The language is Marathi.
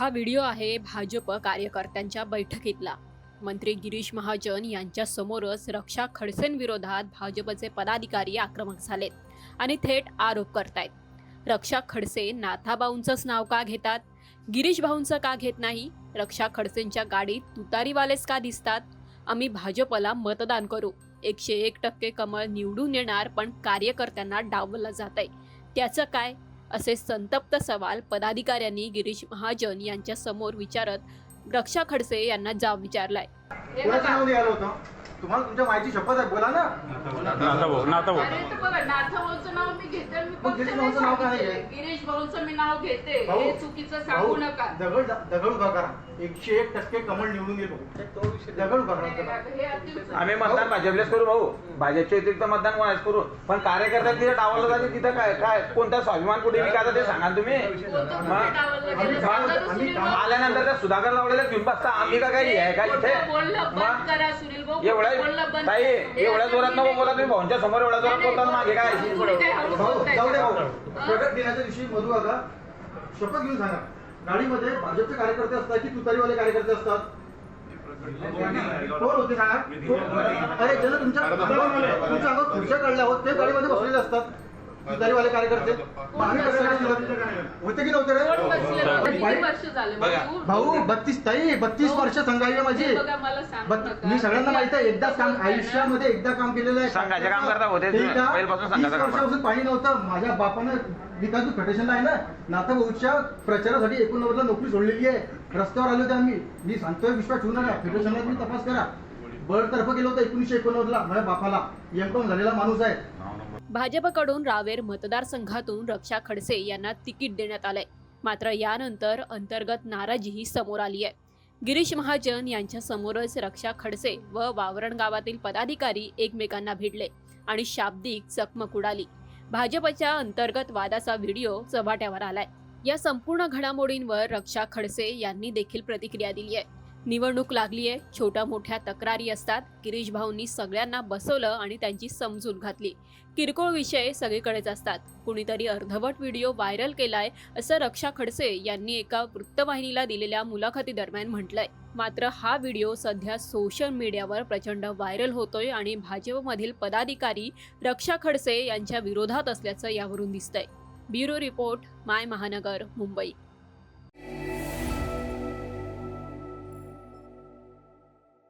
हा व्हिडिओ आहे भाजप कार्यकर्त्यांच्या बैठकीतला. मंत्री गिरीश महाजन यांच्या समोरच रक्षा खडसेंविरोधात भाजपचे पदाधिकारी आक्रमक झालेत आणि थेट आरोप करतायत. रक्षा खडसे नाथाबाऊंचंच नाव का घेतात? गिरीश भाऊंचं का घेत नाही? रक्षा खडसेंच्या गाडीत तुतारीवालेच का दिसतात? आम्ही भाजपला मतदान करू. एकशे एक टक्के कमळ निवडून येणार पण कार्यकर्त्यांना डावलं जात आहे त्याचं काय? असे संतप्त सवाल पदाधिकाऱ्यांनी गिरीश महाजन यांच्या समोर विचारत रक्षा खडसे यांना जाब विचारलाय. हे तुम्हाला तुमच्या माहिती शपथ आहे? बोला ना. नाथा भाऊ नाथा भाऊ भाऊचं नाव मी घेते मी मग फक्त गिरीश भाऊचं मी नाव घेते. हे चुकीचं सांगू नका. दगड दगड उभा करा. एकशे एक टक्के कमळ निवडून येईल भाऊ. दगड उभा करा. आम्ही मतदान भाजपलेच करू भाऊ. भाजपच्या व्यतिरिक्त मतदान कोणाच करू. पण कार्यकर्त्या तिथे डावलं जाते तिथं काय काय कोणता स्वाभिमान कुठे विकायचा ते सांगा तुम्ही? गेलं? आल्यानंतर त्या सुधाकर लावलेल्या घेऊन बसता. आम्ही का काही आहे का इथे? एवढ्या ताई. हे एवढ्या जोरात नको बोला तुम्ही. भाऊंच्या समोर एवढ्या जोरात बोलता मागे काय? जाऊ दे भाऊ. का? प्रगट दिनाच्या दिवशी मधू काका शपथ घेऊन सांगा. गाडीमध्ये भाजपचे कार्यकर्ते असतात की तुतारीवाले कार्यकर्ते असतात? कोण होते सांगा? अरे ज्याला तुमच्या तुमच्या खुर्च्या काढल्या आहोत ते गाडीमध्ये बसलेले असतात. तुतारीवाले कार्यकर्ते? होते की नव्हते किती वर्ष झाले? भाऊ? बत्तीस ताई बत्तीस वर्ष संघाई आहे माझी. हे बघा मला सांगू बत- नका. मी सगळ्यांना माहीत आहे एकदाच काम आयुष्यामध्ये एकदा काम केलेलं आहे. संघाचे काम करता होते. वर्षापासून पाणी नव्हतं. माझ्या बापानं विकास फेडरेशनला आहे ना नाथा भाऊच्या प्रचारासाठी एकोणनव्वदला नोकरी सोडलेली आहे. रस्त्यावर आले होते आम्ही. मी सांगतोय विश्वास ठेवू नका. फेडरेशनला तुम्ही तपास करा. बळतर्फ गेलो होतं एकोणीसशे एकोणनव्वदला. माझ्या बापाला. एमकॉम झालेला माणूस आहे. भाजपकडून रावेर मतदारसंघातून रक्षा खडसे यांना तिकीट देण्यात आलंय. मात्र यानंतर अंतर्गत नाराजीही समोर आली आहे. गिरीश महाजन यांच्या समोरच रक्षा खडसे व वावरण गावातील पदाधिकारी एकमेकांना भिडले आणि शाब्दिक चकमक उडाली. भाजपच्या अंतर्गत वादाचा व्हिडिओ चव्हाट्यावर आलाय. या संपूर्ण घडामोडींवर रक्षा खडसे यांनी देखील प्रतिक्रिया दिली आहे. निवडणूक लागली आहे. छोट्या मोठ्या तक्रारी असतात. गिरीश भाऊंनी सगळ्यांना बसवलं आणि त्यांची समजूत घातली. किरकोळ विषय सगळीकडेच असतात. कुणीतरी अर्धवट व्हिडिओ व्हायरल केलाय असं रक्षा खडसे यांनी एका वृत्तवाहिनीला दिलेल्या मुलाखतीदरम्यान म्हटलंय. मात्र हा व्हिडिओ सध्या सोशल मीडियावर प्रचंड व्हायरल होतोय आणि भाजपमधील पदाधिकारी रक्षा खडसे यांच्या विरोधात असल्याचं यावरून दिसतंय. ब्युरो रिपोर्ट माय महानगर मुंबई.